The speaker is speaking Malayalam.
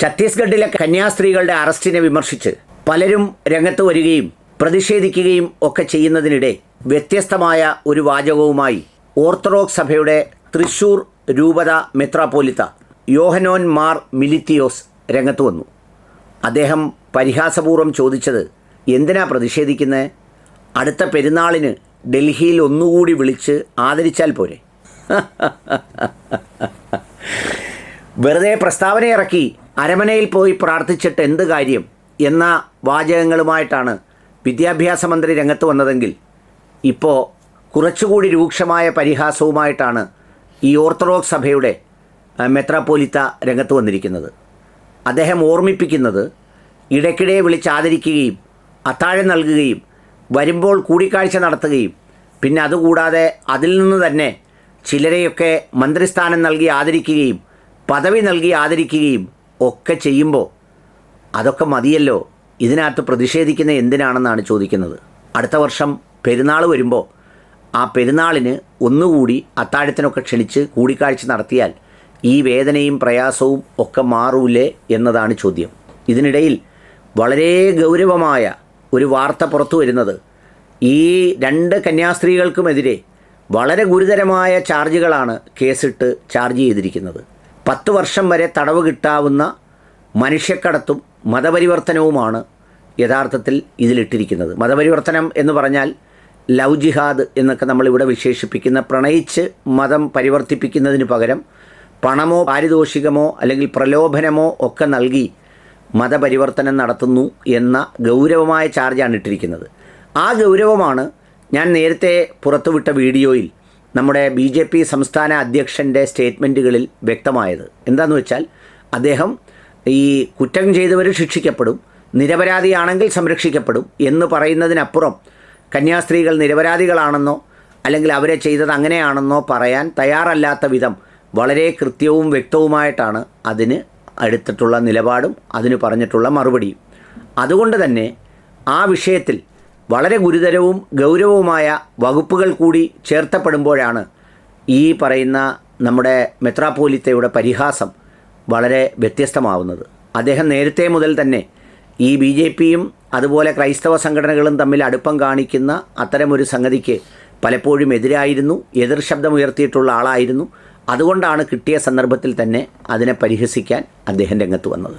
ഛത്തീസ്ഗഡിലെ കന്യാസ്ത്രീകളുടെ അറസ്റ്റിനെ വിമർശിച്ച് പലരും രംഗത്ത് വരികയും പ്രതിഷേധിക്കുകയും ഒക്കെ ചെയ്യുന്നതിനിടെ വ്യത്യസ്തമായ ഒരു വാചകവുമായി ഓർത്തഡോക്സ് സഭയുടെ തൃശൂർ രൂപത മെത്രാപ്പോലിത്ത യോഹനോൻ മാർ മിലിത്തിയോസ് രംഗത്ത് വന്നു. അദ്ദേഹം പരിഹാസപൂർവം ചോദിച്ചത് എന്തിനാ പ്രതിഷേധിക്കുന്നത് അടുത്ത പെരുന്നാളിന് ഡൽഹിയിൽ ഒന്നുകൂടി വിളിച്ച് ആദരിച്ചാൽ പോരെ? വെറുതെ പ്രസ്താവന ഇറക്കി അരമനയിൽ പോയി പ്രാർത്ഥിച്ചിട്ട് എന്ത് കാര്യം എന്ന വാചകങ്ങളുമായിട്ടാണ് വിദ്യാഭ്യാസ മന്ത്രി രംഗത്ത് വന്നതെങ്കിൽ ഇപ്പോൾ കുറച്ചുകൂടി രൂക്ഷമായ പരിഹാസവുമായിട്ടാണ് ഈ ഓർത്തഡോക്സ് സഭയുടെ മെത്രാപ്പോലിത്ത രംഗത്ത് വന്നിരിക്കുന്നത്. അദ്ദേഹം ഓർമ്മിപ്പിക്കുന്നത് ഇടയ്ക്കിടെ വിളിച്ചാദരിക്കുകയും അത്താഴം നൽകുകയും വരുമ്പോൾ കൂടിക്കാഴ്ച നടത്തുകയും പിന്നെ അതുകൂടാതെ അതിൽ നിന്ന് തന്നെ ചിലരെയൊക്കെ മന്ത്രിസ്ഥാനം നൽകി ആദരിക്കുകയും പദവി നൽകി ആദരിക്കുകയും ഒക്കെ ചെയ്യുമ്പോൾ അതൊക്കെ മതിയല്ലോ? ഇതിനകത്ത് പ്രതിഷേധിക്കുന്ന എന്തിനാണെന്നാണ് ചോദിക്കുന്നത്. അടുത്ത വർഷം പെരുന്നാൾ വരുമ്പോൾ ആ പെരുന്നാളിന് ഒന്നുകൂടി അത്താഴത്തിനൊക്കെ ക്ഷണിച്ച് കൂടിക്കാഴ്ച നടത്തിയാൽ ഈ വേദനയും പ്രയാസവും ഒക്കെ മാറൂലേ എന്നതാണ് ചോദ്യം. ഇതിനിടയിൽ വളരെ ഗൗരവമായ ഒരു വാർത്ത പുറത്തു വരുന്നത് ഈ രണ്ട് കന്യാസ്ത്രീകൾക്കുമെതിരെ വളരെ ഗുരുതരമായ ചാർജുകളാണ് കേസിട്ട് ചാർജ് ചെയ്തിരിക്കുന്നത്. പത്ത് വർഷം വരെ തടവ് കിട്ടാവുന്ന മനുഷ്യക്കടത്തും മതപരിവർത്തനവുമാണ് യഥാർത്ഥത്തിൽ ഇതിലിട്ടിരിക്കുന്നത്. മതപരിവർത്തനം എന്ന് പറഞ്ഞാൽ ലവ് ജിഹാദ് എന്നൊക്കെ നമ്മളിവിടെ വിശേഷിപ്പിക്കുന്ന പ്രണയിച്ച് മതം പരിവർത്തിപ്പിക്കുന്നതിന് പകരം പണമോ പാരിതോഷികമോ അല്ലെങ്കിൽ പ്രലോഭനമോ ഒക്കെ നൽകി മതപരിവർത്തനം നടത്തുന്നു എന്ന ഗൗരവമായ ചാർജാണ് ഇട്ടിരിക്കുന്നത്. ആ ഗൗരവമാണ് ഞാൻ നേരത്തെ പുറത്തുവിട്ട വീഡിയോയിൽ നമ്മുടെ ബി ജെ പി സംസ്ഥാന അധ്യക്ഷന്റെ സ്റ്റേറ്റ്മെന്റുകളിൽ വ്യക്തമായത്. എന്താണെന്ന് വെച്ചാൽ അദ്ദേഹം ഈ കുറ്റം ചെയ്തവർ ശിക്ഷിക്കപ്പെടും നിരപരാധിയാണെങ്കിൽ സംരക്ഷിക്കപ്പെടും എന്ന് പറയുന്നതിനപ്പുറം കന്യാസ്ത്രീകൾ നിരപരാധികളാണെന്നോ അല്ലെങ്കിൽ അവരെ ചെയ്തത് അങ്ങനെയാണെന്നോ പറയാൻ തയ്യാറല്ലാത്ത വിധം വളരെ കൃത്യവും വ്യക്തവുമായിട്ടാണ് അതിന് എടുത്തിട്ടുള്ള നിലപാടും അതിന് പറഞ്ഞിട്ടുള്ള മറുപടിയും. അതുകൊണ്ട് തന്നെ ആ വിഷയത്തിൽ വളരെ ഗുരുതരവും ഗൗരവവുമായ വകുപ്പുകൾ കൂടി ചേർത്തപ്പെടുമ്പോഴാണ് ഈ പറയുന്ന നമ്മുടെ മെത്രാപ്പോലിത്തയുടെ പരിഹാസം വളരെ വ്യത്യസ്തമാവുന്നത്. അദ്ദേഹം നേരത്തെ മുതൽ തന്നെ ഈ ബി ജെ പിയും അതുപോലെ ക്രൈസ്തവ സംഘടനകളും തമ്മിൽ അടുപ്പം കാണിക്കുന്ന അത്തരമൊരു സംഗതിക്ക് പലപ്പോഴും എതിരായിരുന്നു എതിർ ശബ്ദമുയർത്തിയിട്ടുള്ള ആളായിരുന്നു. അതുകൊണ്ടാണ് കിട്ടിയ സന്ദർഭത്തിൽ തന്നെ അതിനെ പരിഹസിക്കാൻ അദ്ദേഹം രംഗത്ത് വന്നത്.